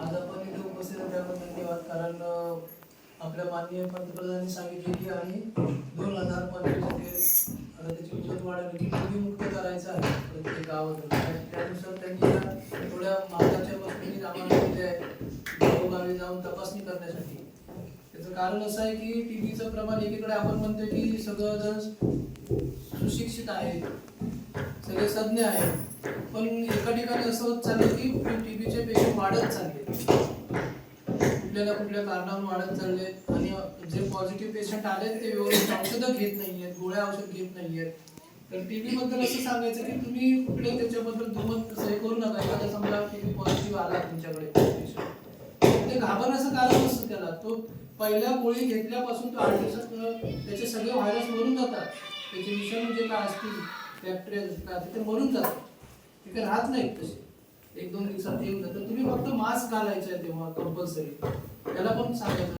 आज आपण इथे उपस्थित त्याबद्दल धन्यवाद. कारण आपल्या माननीय पंतप्रधानांनी सांगितले की आणि दोन हजार पंचवीस आता त्याची मुदत की मुक्त करायचं आहे प्रत्येक गावातून. त्यानुसार त्यांनी थोड्या महागाच्या वस्तूंनी आम्हाला दिले गावोगावी जाऊन तपासणी करण्यासाठी. त्याचं कारण असं आहे की टीव्हीचं प्रमाण एकीकडे आपण म्हणतोय की सगळं सुशिक्षित आहेत. सगळे सज्ञ आहेत. पण एका ठिकाणी असं होत चाललं की टीबीचे पेशंट वाढत चालले कुठल्या ना कुठल्या कारणावरून वाढत चालले आणि जे पॉझिटिव्ह पेशंट आले ते व्यवस्थित औषधं घेत नाहीयेत गोळ्या औषध घेत नाहीयेत. तर टीबी बद्दल असं सांगायचं की तुम्ही कुठले त्याच्याबद्दल दुमत हे करू नका. एखादा समजा टीबी पॉझिटिव्ह आला तुमच्याकडे ते घाबरण्याचं कारण नसतं त्याला. तो पहिल्या गोळी घेतल्यापासून तो आठ दिवसात त्याचे सगळे व्हायरस मरून जातात. त्याचे विषाणू जे काय असतील बॅक्टेरिया काय असतील मरून जातात तिथे राहत नाहीत तसे. एक दोन दिवसात येऊन जातात. तुम्ही फक्त मास्क घालायचं आहे तेव्हा कंपल्सरी त्याला पण सांगायचं?